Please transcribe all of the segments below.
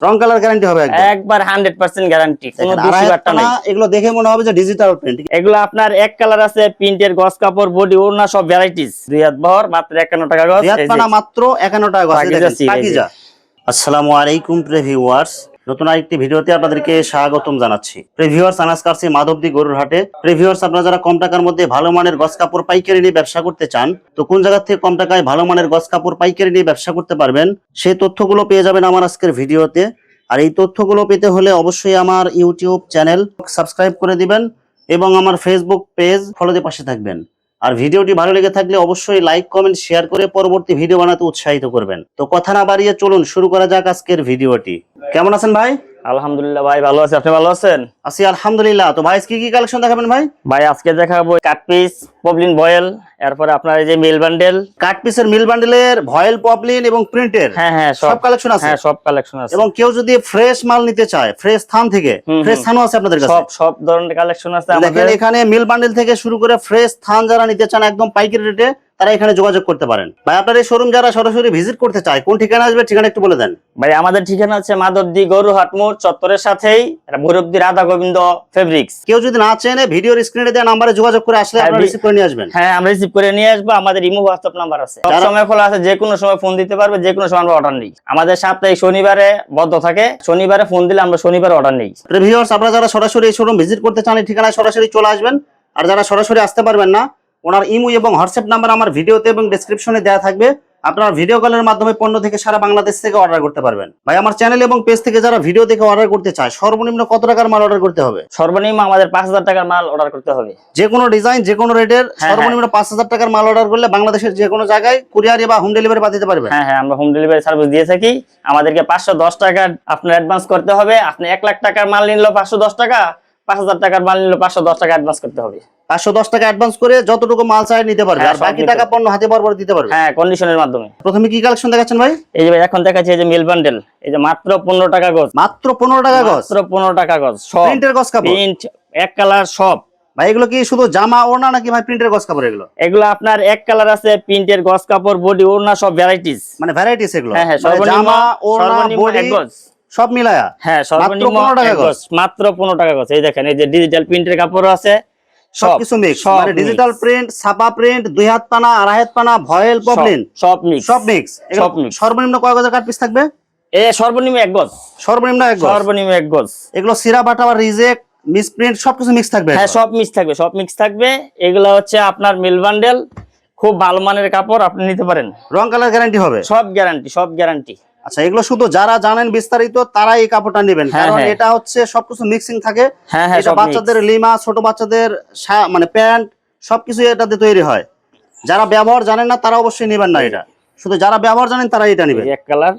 রং colour guarantee হবে একবার hundred percent guarantee কোনো বাট্টা এগুলো দেখে মনে হবে যে ডিজিটাল প্রিন্ট এগুলো আপনার এক কালার আছে প্রিন্টের গস কাপড় বডি ওড়না সব ভ্যারাইটিস দুই হাত বহর মাত্র একান্ন টাকা গজ এই যে- মাত্র একান্ন টাকা গজ। এই পাকিজা। আসসালামু আলাইকুম প্রিভিউয়ার্স নতুন আরেকটি ভিডিওতে আপনাদেরকে স্বাগতম জানাচ্ছি। প্রিভিউয়ার্স আনাস কারসি মাধবদী গরুর হাটে। প্রিভিউয়ার্স আপনারা যারা কম টাকার মধ্যে ভালো মানের গস কাপড়, পাইকারি নিয়ে ব্যবসা করতে চান, তো কোন জায়গা থেকে কম টাকায় ভালো মানের গস কাপড়, পাইকারি নিয়ে ব্যবসা করতে পারবেন, সেই তথ্যগুলো পেয়ে যাবেন আমার আজকের ভিডিওতে। আর এই তথ্যগুলো পেতে হলে অবশ্যই আমার ইউটিউব চ্যানেল সাবস্ক্রাইব করে দিবেন এবং আমার ফেসবুক পেজ ফলোতে পাশে থাকবেন। আর ভিডিওটি ভালো লেগে থাকলে অবশ্যই লাইক কমেন্ট শেয়ার করে পরবর্তী ভিডিও বানাতে উৎসাহিত করবেন। তো কথা না বাড়িয়ে চলুন শুরু করা যাক আজকের ভিডিওটি। কেমন আছেন ভাই? আলহামদুলিল্লাহ ভাই ভালো আছে। আপনি ভালো আছেন? আছি আলহামদুলিল্লাহ। তো ভাই কি কি কালেকশন দেখাবেন ভাই? ভাই আজকে দেখাবো কাট পিস পবলিন বয়েল এরপরে আপনার এই যে মেল বান্ডেল কাট পিসের মিল বান্ডেলের ভয়েল পপলিন এবং প্রিন্টের হ্যাঁ হ্যাঁ সব কালেকশন আছে? হ্যাঁ সব কালেকশন আছে। এবং কেউ যদি ফ্রেশ মাল নিতে চায় ফ্রেশ থান থেকে ফ্রেশ। থানও আছে আপনাদের কাছে? সব সব ধরনের কালেকশন আছে আমাদের। এখানে মিল বান্ডেল থেকে শুরু করে ফ্রেশ থান যারা নিতে চান একদম পাইকারি রেটে তারা এখানে যোগাযোগ করতে পারেন। ভাই আপনার এই শোরুম যারা সরাসরি ভিজিট করতে চায় কোন ঠিকানা আসবে ঠিকানা একটু বলে দেন। ভাই আমাদের ঠিকানা আছে মাধবদী গরু হাটমোড় চত্বরের সাথেই ভৈরবদী রাধা গোবিন্দ ফেব্রিক্স কেউ যদি না চেনে ভিডিওর স্ক্রিনে দেওয়া নাম্বারে যোগাযোগ করে আসলে হ্যাঁ, আপনারা রিসিভ করে নিয়ে আসবেন? হ্যাঁ আমরা রিসিভ করে নিয়ে আসব। আমাদের ইমো হোয়াটসঅ্যাপ নাম্বার আছে। সব সময় খোলা আছে যে কোনো সময় ফোন দিতে পারবে যে কোনো সময় আমরা অর্ডার নিই। আমাদের সাপ্তাহিক শনিবারে বদ্ধ থাকে। শনিবারে ফোন দিলে আমরা শনিবারে অর্ডার নিই। ভিউয়ার্স আপনারা যারা সরাসরি এই শোরুম ভিজিট করতে চান এই ঠিকানায় সরাসরি চলে আসবেন। আর যারা সরাসরি আসতে পারবেন না ওনার ইমো এবং হোয়াটসঅ্যাপ নাম্বার আমার ভিডিওতে এবং ডেসক্রিপশনে দেওয়া থাকবে। আপনারা ভিডিও কলের মাধ্যমে পণ্য থেকে সারা বাংলাদেশ থেকে অর্ডার করতে পারবেন। ভাই আমার চ্যানেল এবং পেজ থেকে যারা ভিডিও দেখে অর্ডার করতে চায় সর্বনিম্ন কত টাকার মাল অর্ডার করতে হবে? সর্বনিম্ন আমাদের পাঁচ হাজার টাকার মাল অর্ডার করতে হবে। যে কোনো ডিজাইন যে কোনো রেটের হ্যাঁ, সর্বনিম্ন পাঁচ হাজার টাকার মাল অর্ডার করলে বাংলাদেশের যে কোনো জায়গায় কুরিয়ার বা হোম ডেলিভারি পাঠিয়ে দিতে পারবেন। হ্যাঁ হ্যাঁ আমরা হোম ডেলিভারি সার্ভিস দিয়ে থাকি আমাদেরকে পাঁচশো দশ টাকা আপনার অ্যাডভান্স করতে হবে। আপনি এক লাখ টাকার মাল নিলো পাঁচশো দশ টাকা পাঁচ হাজার টাকার মাল নিলো পাঁচশো দশ টাকা অ্যাডভান্স করতে হবে। পাঁচশো দশ টাকা অ্যাডভান্স করে যতটুকু মাল চাই নিতে পারবে হ্যাঁ, আর বাকি টাকা পণ্য হাতে পর দিতে পারবে? হ্যাঁ কন্ডিশনের মাধ্যমে। প্রথমে কি কালেকশন দেখাচ্ছেন ভাই? এই যে ভাই এখন দেখাচ্ছি এই যে মিল বান্ডেল এই যে মাত্র পনেরো টাকা গজ। মাত্র পনেরো টাকা গজ? মাত্র পনেরো টাকা গজ প্রিন্টের গজ কাপড়? প্রিন্ট এক কালার সব। ভাই এগুলো কি শুধু জামা ওড়না নাকি ভাই প্রিন্টের গজ কাপড় এগুলো? এগুলো আপনার এক কালার আছে প্রিন্টের গস কাপড় বডি ওড়না সব ভ্যারাইটিস মানে ভ্যারাইটিস এগুলো? হ্যাঁ হ্যাঁ মানে জামা ওড়না বডি সব মিলায়া? হ্যাঁ সর্বনিম্ন 15 টাকা। গজ? মাত্র পনেরো টাকা গজ। এই দেখেন এই যে ডিজিটাল প্রিন্টের কাপড় আছে সবকিছু মিক্স মানে ডিজিটাল প্রিন্ট ছাপা প্রিন্ট দুই হাত পানা আড়াই হাত পানা ভয়েল পপলিন সব- মিক্স সব মিক্স। সর্বনিম্ন কয় গজের কাট পিস থাকবে? এ সর্বনিম্ন এক গজ। সর্বনিম্ন এক গজ? সর্বনিম্ন এক গজ। এগুলো সিরা বাটা বা রিজেক্ট মিস প্রিন্ট সবকিছু মিক্স থাকবে হ্যাঁ সব মিক্স থাকবে সব মিক্স থাকবে। এগুলো হচ্ছে আপনার মিল বান্ডেল খুব ভালো মানের কাপড় আপনি নিতে পারেন। রং কালার গ্যারান্টি হবে? সব গ্যারান্টি সব গ্যারান্টি আচ্ছা এগুলো শুধু যারা জানেন বিস্তারিত তারা এই কাপড়টা নেবেন। হ্যাঁ, কারণ হ্যাঁ। এটা হচ্ছে সবকিছু মিক্সিং থাকে। হ্যাঁ এটা বাচ্চাদের লিমা ছোট বাচ্চাদের মানে প্যান্ট সবকিছু এটাতে তৈরি হয়। যারা ব্যবহার জানেন না তারা অবশ্যই নেবেন না এটা। শুধু যারা ব্যবহার জানেন তারা এটা নেবেন। এক কালার।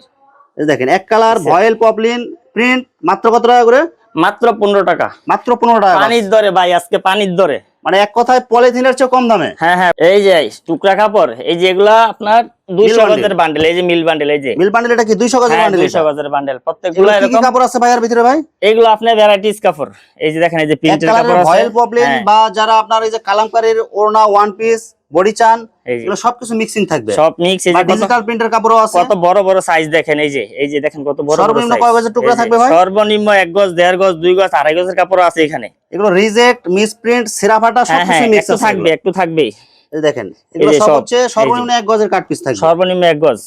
দেখেন এক কালার। ভয়েল পপলিন প্রিন্ট মাত্র কত টাকা করে? মাত্র পনেরো টাকা। মাত্র পনেরো টাকা। পানির দরে ভাই আজকে পানির দরে। মানে এক কথায় পলিথিনের চেয়ে কম দামে। হ্যাঁ হ্যাঁ এই যে টুকরা কাপড় এই যে এগুলা আপনার গজের বান্ডেল এই যে মিল বান্ডেল এই যে। মিল বান্ডেল এটা কি? দুইশো গজের বান্ডেল দুইশো গজের বান্ডেল প্রত্যেকগুলো এগুলো কি কি কাপড় আছে ভাইয়ার ভিতরে ভাই? এগুলো আপনার ভ্যারাইটিস কাপড়। এই যে দেখেন এই যে প্রিন্টের কাপড় আছে। ভয়েল পপলিন হ্যাঁ, বা যারা আপনার এই যে কালামকারীর ওড়না ওয়ান পিস বডি চান এগুলো সবকিছু মিক্সিং থাকবে। সব মিক্স এই যে ডিজিটাল প্রিন্টের কাপড়ও আছে। কত বড় বড় সাইজ দেখেন এই যে এই যে দেখেন কত বড় সর্বনিম্ন কয় গজের টুকরা থাকবে ভাই? সর্বনিম্ন এক গজ দেড় গজ দুই গজ আড়াই গজের কাপড় আছে এখানে। এগুলো রিজেক্ট মিসপ্রিন্ট সিরাফাটা সবকিছু মিক্স থাকবে একটু থাকবে এই দেখেন এগুলো সব সব, হচ্ছে সর্বনিম্ন এক গজের কাট পিস থাকবে। সর্বনিম্ন এক গজ।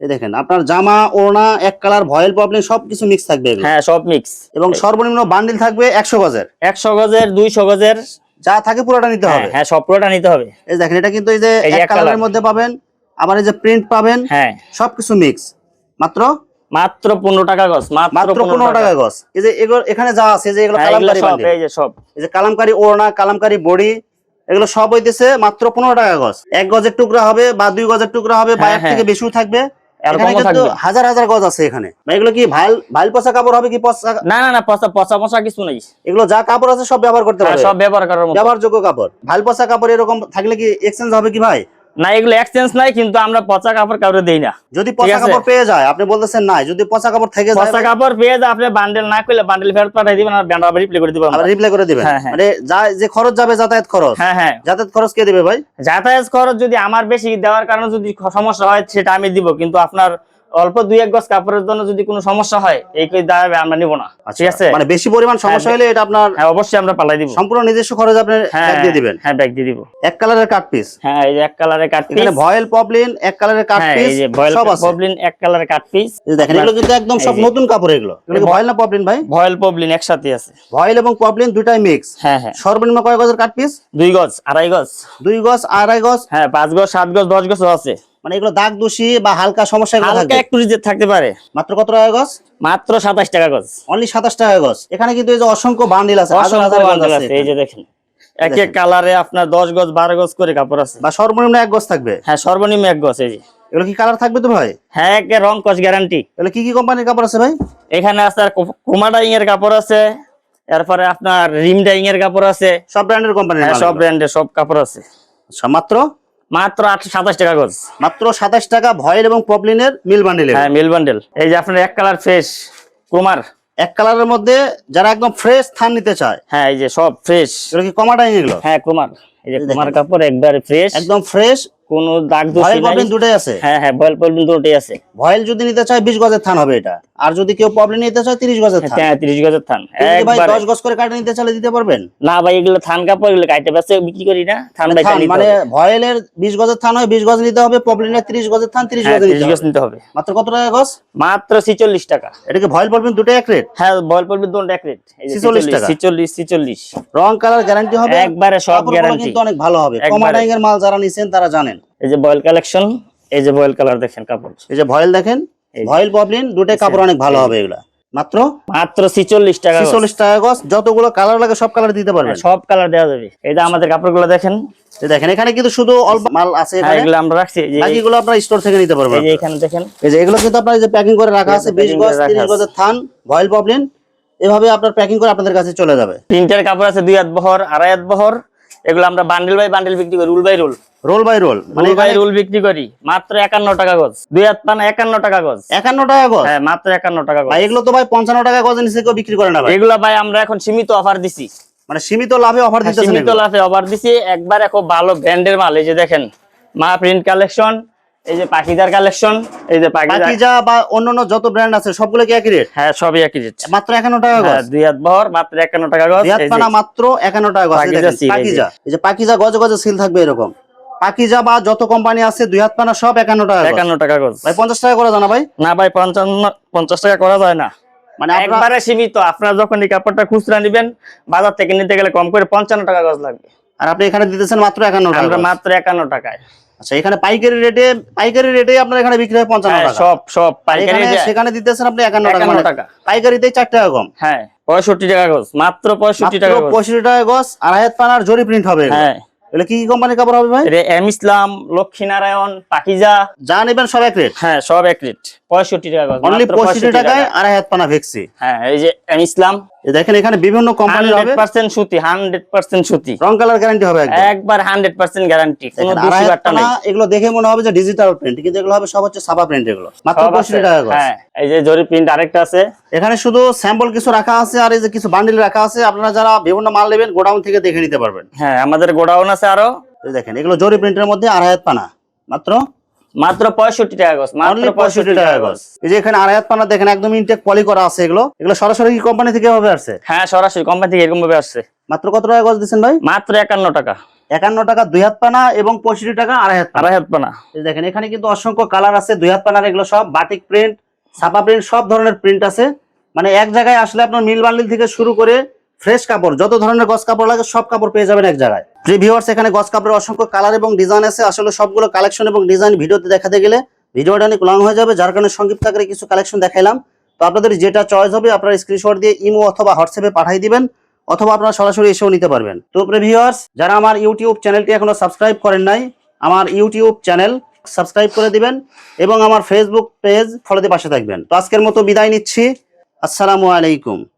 দেখেন আপনার জামা ওড়না এক কালার ভয়েল পপলিন সবকিছু মিক্স থাকবে হ্যাঁ সব মিক্স এবং সর্বনিম্ন বান্ডিল থাকবে একশো গজের। একশো গজের দুইশো গজের। যা থাকে পুরোটা নিতে হ্যাঁ হবে। হ্যাঁ সব পুরোটা নিতে হবে। এই দেখেন এটা কিন্তু এই যে এক কালারের মধ্যে পাবেন আবার এই যে প্রিন্ট পাবেন হ্যাঁ। সবকিছু মিক্স মাত্র? মাত্র পনেরো টাকা গজ মাত্র মাত্র পনেরো টাকা। গজ। এই যে এগুলো এখানে যা আছে যে এগুলো হ্যাঁ, কালামকারী এই যে সব। এই যে কালামকারী ওড়না কালামকারী বডি এগুলো সব হইতেছে মাত্র পনেরো টাকা গজ। এক গজের টুকরা হবে বা দুই গজের টুকরা হবে বা হ্যাঁ, এক থেকে বেশিও থাকবে। হাজার হাজার গজ আছে এখানে। এগুলো কি ভালো ভালো পচা কাপড় হবে কি পচা না না না পচা পচা পচা কিছু নেই। এগুলো যা কাপড় আছে সব ব্যবহার করতে হ্যাঁ, পারবে সব ব্যবহার করার ব্যবহারযোগ্য কাপড়। ভালো পচা কাপড় এরকম থাকলে কি এক্সচেঞ্জ হবে কি ভাই? না এগুলো এক্সচেঞ্জ নাই কিন্তু আমরা পচা কাপড় কাউরে দেই না। যদি পচা কাপড় পেয়ে যায় আপনি বলতেছেন নাই যদি পচা কাপড় থেকে যায় পচা কাপড় পেয়ে যায় আপনি বান্ডেল না করলে বান্ডেল ফেরত পাঠাই দিবেন আর ব্যান্ড আবার রিপ্লে করে দিবেন আবার রিপ্লাই করে দিবেন। হ্যাঁ, হ্যাঁ। মানে যা যে খরচ যাবে যাতায়াত খরচ। হ্যাঁ হ্যাঁ। যাতায়াত খরচ কে দিবে ভাই? যাতায়াত খরচ যদি আমার বেশি দেওয়ার কারণে যদি সমস্যা হয় সেটা আমি দিব কিন্তু আপনার অল্প দুই এক গজ কাপড়ের জন্য যদি কোনো সমস্যা হয় এই কই দাঁড়াবে আমরা নিব না। ঠিক আছে? মানে বেশি পরিমাণ সমস্যা হলে এটা আপনার হ্যাঁ অবশ্যই আমরা পালাই দিব। সম্পূর্ণ নিজস্ব খরচ আপনি হ্যাঁ দিয়ে দিবেন। হ্যাঁ ব্যাগ দিয়ে দিব। এক কালারের কাট পিস। হ্যাঁ এই যে এক কালারের কাট পিস। এখানে ভয়েল পপলিন এক কালারের কাট হ্যাঁ পিস এই যে ভয়েল পবলিন এক কালারের কাট পিস। দেখেন এগুলো কিন্তু একদম সব নতুন কাপড় এগুলো। এগুলো ভয়েল না পপলিন ভাই? ভয়েল পপলিন একসাথে আছে। ভয়েল এবং পপলিন দুটাই মিক্স হ্যাঁ হ্যাঁ। সর্বনিম্ন কয় গজের কাট পিস? দুই গজ আড়াই গজ। দুই গজ আড়াই গজ। হ্যাঁ পাঁচ গজ সাত গজ দশ গজ আছে। মানে এগুলো দাগ দোষী বা হালকা সমস্যা হালকা একটু রিজেক্ট থাকতে পারে। মাত্র কত টাকা গজ? মাত্র সাতাশ টাকা গজ। অনলি সাতাশ টাকা গজ। এখানে কিন্তু এই যে অসংখ্য বান্ডিল আছে হাজার হাজার গজ আছে আছে এই যে দেখেন। এক এক কালারে আপনার দশ গজ বারো গজ করে কাপড় আছে। বা সর্বনিম্ন এক গজ থাকবে? হ্যাঁ সর্বনিম্ন এক গজ এই যে। এগুলো কি কালার থাকবে তো ভাই? হ্যাঁ এক রং কস গ্যারান্টি এগুলো কি কি কোম্পানির কাপড় আছে ভাই? এখানে আছে আর কুমা ডাইং এর কাপড় আছে এরপরে আপনার রিম ডাইং এর কাপড় আছে। সব ব্র্যান্ডের কোম্পানির হ্যাঁ সব ব্র্যান্ডের সব কাপড় আছে। মাত্র মাত্র আটশো সাতাশ টাকা গজ। মাত্র সাতাশ টাকা ভয়েল এবং পপলিনের মিল বান্ডেল হ্যাঁ মিল বান্ডেল। এই যে আপনার এক কালার ফ্রেশ কুমার। এক কালারের মধ্যে যারা একদম ফ্রেশ থান নিতে চায়। হ্যাঁ এই যে সব ফ্রেশ। এটা কি কমাটাই এগুলো? হ্যাঁ কুমার। এই যে কুমার কাপড় একবারে ফ্রেশ। একদম ফ্রেশ কোনো দাগ ভয়েল পপলিন দুটাই আছে? হ্যাঁ হ্যাঁ বয়েল পলবিন দুটোই আছে। ভয়েল যদি নিতে চায় বিশ গজের থান হবে এটা। আর যদি কেউ পপলিন নিতে চায় তিরিশ গজের থান। হ্যাঁ তিরিশ গজের থান। ভাই একবারে। গজ করে কাটে নিতে চাইলে দিতে পারবেন? না ভাই এগুলো থান কাপড় এগুলো বেচে বিক্রি করি না থান বাইটা থান মানে ভয়েলের বিশ গজের থান হয় বিশ গজ নিতে হবে পপলিনের তিরিশ গজের থান তিরিশ হ্যাঁ গজের তিরিশ নিতে গজ হবে নিতে হবে। মাত্র কত টাকা গজ? মাত্র ছিচল্লিশ টাকা। এটা কি ভয়েল পপলিন দুটোই এক রেট হ্যাঁ বয়েল পলবিন দুটো এক রেট 46 টাকা। ছিচল্লিশ ছিচল্লিশ। রং কালার গ্যারান্টি হবে? একবারে সব গ্যারান্টি কিন্তু অনেক ভালো হবে। কমা ডাইং এর মাল যারা নিছেন তারা জানেন। এই যে বয়েল কালেকশন এই যে বয়েল কালার দেখেন কাপড়। এই যে ভয়েল দেখেন ভয়েল পপলিন দুটাই কাপড় অনেক ভালো হবে এগুলা। মাত্র? মাত্র ছিচল্লিশ টাকা। ছিচল্লিশ টাকা গজ যতগুলো কালার লাগে সব কালার দিতে পারবেন। হ্যাঁ, সব কালার দেওয়া যাবে। এই যে আমাদের কাপড়গুলো দেখেন। দেখেন এখানে কিন্তু শুধু অল্প মাল আছে হ্যাঁ এগুলো আমরা রাখছি। বাকিগুলো আপনার স্টোর থেকে নিতে পারবেন এখানে দেখেন। এই যে এগুলো কিন্তু আপনার যে প্যাকিং করে রাখা আছে বিশ গজ তিরিশ গজের থান ভয়েল পপলিন এভাবে আপনার প্যাকিং করে আপনাদের কাছে চলে যাবে। প্রিন্টের কাপড় আছে দুই হাত বহর আড়াই হাত বহর। এগুলো আমরা বান্ডেল বাই বান্ডেল বিক্রি করি rule by rule roll by roll মানে রুল বাই রোল বিক্রি করি মাত্র একান্ন টাকা গজ। দুই হাত পান একান্ন টাকা গজ। একান্ন টাকা গজ? হ্যাঁ মাত্র একান্ন টাকা গজ। ভাই এগুলো তো ভাই পঞ্চান্ন টাকা গজ নিচে কেউ বিক্রি করে না ভাই। এগুলো ভাই আমরা এখন সীমিত অফার দিছি। মানে সীমিত লাভে অফার হ্যাঁ, সীমিত লাভে অফার দিছি। একবার এখন ভালো ব্র্যান্ডের মাল এই যে দেখেন মা প্রিন্ট কালেকশন এই যে কালেকশন এই যে পাকিজা বা অন্যান্য যত ব্র্যান্ড আছে সবগুলো কি একই রেট হ্যাঁ সবই একই রেট মাত্র একান্ন টাকা গজ? হ্যাঁ দুই হাত বহর মাত্র একান্ন টাকা গজ। পানা মাত্র একান্ন টাকা গজ এই পাকিজা এই যে। পাকিজা। গজে গজে সিল থাকবে এরকম। পাকিজা বা যত কোম্পানি আছে দুই হাত পানা সব একান্ন টাকা গজ। একান্ন টাকা গজ। ভাই পঞ্চাশ টাকা করে জানা ভাই? না ভাই পঞ্চান্ন পঞ্চাশ টাকা করা যায় না। মানে একবারে সীমিত। আপনারা যখন এই কাপড়টা খুচরা নিবেন বাজার থেকে নিতে গেলে কম করে পঞ্চান্ন টাকা গজ লাগবে। আর আপনি এখানে দিতেছেন মাত্র একান্ন টাকা আমরা মাত্র একান্ন টাকায়। আচ্ছা এখানে পাইকারি রেটে পাইকারি রেটে আপনার এখানে বিক্রি হয় পঞ্চান্ন হ্যাঁ, টাকা। সব সব পাইকারি সেখানে দিতেছেন আপনি একান্ন টাকা। 51 মানে টাকা। পাইকারিতে চার টাকা কম। হ্যাঁ পঁয়ষট্টি টাকা গজ মাত্র পঁয়ষট্টি টাকা পঁয়ষট্টি টাকা গজ আড়াই পানার জরি প্রিন্ট হবে হ্যাঁ। এগুলো কি কি কোম্পানির কাপড় হবে ভাই? এম ইসলাম লক্ষ্মীনারায়ণ পাকিজা। যা নেবেন সব এক রেট হ্যাঁ সব এক রেট পঁয়ষট্টি টাকা গজ অনলি পঁয়ষট্টি টাকায় আড়াই হাত পানা ভেক্সি। হ্যাঁ এই যে এম ইসলাম। দেখেন এখানে বিভিন্ন কোম্পানির হবে। হান্ড্রেড পার্সেন্ট সুতি হান্ড্রেড পার্সেন্ট সুতি। রং কালার গ্যারান্টি হবে একদম। একবার হান্ড্রেড পার্সেন্ট গ্যারান্টি কোনো দোষী পানা নেই। এগুলো দেখে মনে হবে যে ডিজিটাল প্রিন্ট কিন্তু এগুলো হবে সব হচ্ছে সাবা প্রিন্ট এগুলো। মাত্র সব আছে। পঁয়ষট্টি টাকা গজ। হ্যাঁ এই যে জরি প্রিন্ট আরেকটা আছে। এখানে শুধু স্যাম্পল কিছু রাখা আছে আর এই যে কিছু বান্ডিল রাখা আছে আপনারা যারা বিভিন্ন মাল নেবেন গোডাউন থেকে দেখে নিতে পারবেন। হ্যাঁ আমাদের গোডাউন আছে আরও। দেখেন এগুলো জরি প্রিন্টের মধ্যে আড়াই হাত পানা মাত্র মাত্র পঁয়ষট্টি টাকা গজ মাত্র পঁয়ষট্টি টাকা গজ। এই যে এখানে আড়াই হাত পানা দেখেন একদম ইনটেক পলি করা আছে এগুলো। এগুলো সরাসরি কি কোম্পানি থেকে ভাবে আসছে? হ্যাঁ সরাসরি কোম্পানি থেকে এরকম ভাবে আসছে। মাত্র কত টাকা গজ দিচ্ছেন ভাই? মাত্র একান্ন টাকা। একান্ন টাকা দুই হাত পানা এবং পঁয়ষট্টি টাকা আড়াই হাত আড়াই হাত পানা। দেখেন এখানে কিন্তু অসংখ্য কালার আছে দুই হাত পানার এগুলো সব বাটিক প্রিন্ট ছাপা প্রিন্ট সব ধরনের প্রিন্ট আছে। মানে এক জায়গায় আসলে আপনার মিল বান্ডিল থেকে শুরু করে ফ্রেশ কাপড়, যত ধরনের গস কাপড় লাগে সব কাপড় পেয়ে যাবেন এক জায়গায়। প্রিভিউয়ার্স এখানে গস কাপড়ের অসংখ্য কালার এবং ডিজাইন আছে, আসলে সবগুলো কালেকশন এবং ডিজাইন ভিডিওতে দেখাতে গেলে ভিডিওটা অনেক লং হয়ে যাবে, যার কারণে সংক্ষিপ্ত আকারে কিছু কালেকশন দেখাইলাম। তো আপনাদের যেটা চয়েস হবে, আপনারা স্ক্রিনশট দিয়ে ইমো অথবা হোয়াটসঅ্যাপে পাঠিয়ে দিবেন, অথবা আপনারা সরাসরি এসেও নিতে পারবেন। তো প্রিভিউয়ার্স যারা আমার ইউটিউব চ্যানেলটি এখনও সাবস্ক্রাইব করেন নাই, আমার ইউটিউব চ্যানেল সাবস্ক্রাইব করে দিবেন এবং আমার ফেসবুক পেজ ফলোতে পাশে থাকবেন। তো আজকের মতো বিদায় নিচ্ছি। আসসালামু আলাইকুম।